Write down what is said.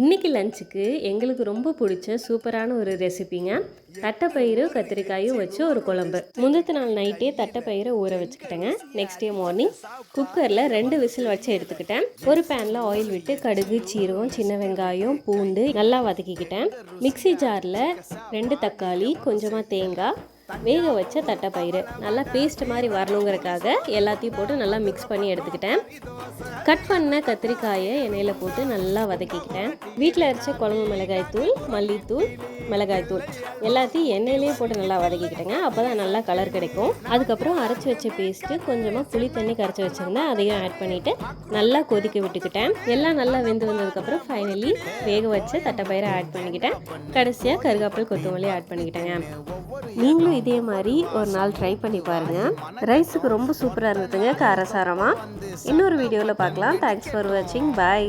இன்றைக்கி லஞ்சுக்கு எங்களுக்கு ரொம்ப பிடிச்ச சூப்பரான ஒரு ரெசிபிங்க. தட்டைப்பயிறு கத்திரிக்காயும் வச்சு ஒரு குழம்பு. முந்தத்து நாள் நைட்டே தட்டைப்பயிரை ஊற வச்சுக்கிட்டேங்க. நெக்ஸ்ட் டே மார்னிங் குக்கரில் ரெண்டு விசில் வச்சு எடுத்துக்கிட்டேன். ஒரு பேனில் ஆயில் விட்டு கடுகு சீரகம் சின்ன வெங்காயம் பூண்டு நல்லா வதக்கிக்கிட்டேன். மிக்ஸி ஜாரில் ரெண்டு தக்காளி கொஞ்சமாக தேங்காய் வேக வச்ச தட்டைப்பயிறு. நல்லா பேஸ்ட் மாதிரி வரணுங்கிறதுக்காக எல்லாத்தையும் போட்டு நல்லா மிக்ஸ் பண்ணி எடுத்துக்கிட்டேன். கட் பண்ண கத்திரிக்காயை எண்ணெயில் போட்டு நல்லா வதக்கிக்கிட்டேன். வீட்டில் அரைச்ச குழம்பு மிளகாய் தூள் மல்லித்தூள் மிளகாய் தூள் எல்லாத்தையும் எண்ணெயிலேயே போட்டு நல்லா வதக்கிக்கிட்டேங்க. அப்போ தான் நல்லா கலர் கிடைக்கும். அதுக்கப்புறம் அரைச்சி வச்ச பேஸ்ட்டு கொஞ்சமாக புளி தண்ணி கரைச்சி வச்சுருந்தேன் அதையும் ஆட் பண்ணிவிட்டு நல்லா கொதிக்க விட்டுக்கிட்டேன். எல்லாம் நல்லா வெந்து வந்ததுக்கப்புறம் ஃபைனலி வேக வச்ச தட்டைப்பயிரை ஆட் பண்ணிக்கிட்டேன். கடைசியாக கருகாப்பில் கொத்தமல்லி ஆட் பண்ணிக்கிட்டேங்க. நீங்களும் நீங்களும் இதே மாதிரி ஒரு நாள் ட்ரை பண்ணி பாருங்கள் ரைஸுக்கு ரொம்ப சூப்பராக இருந்ததுங்க காரசாரமாக இன்னொரு வீடியோவில் பார்க்கலாம். தேங்க்ஸ் ஃபார் வாட்சிங் பாய்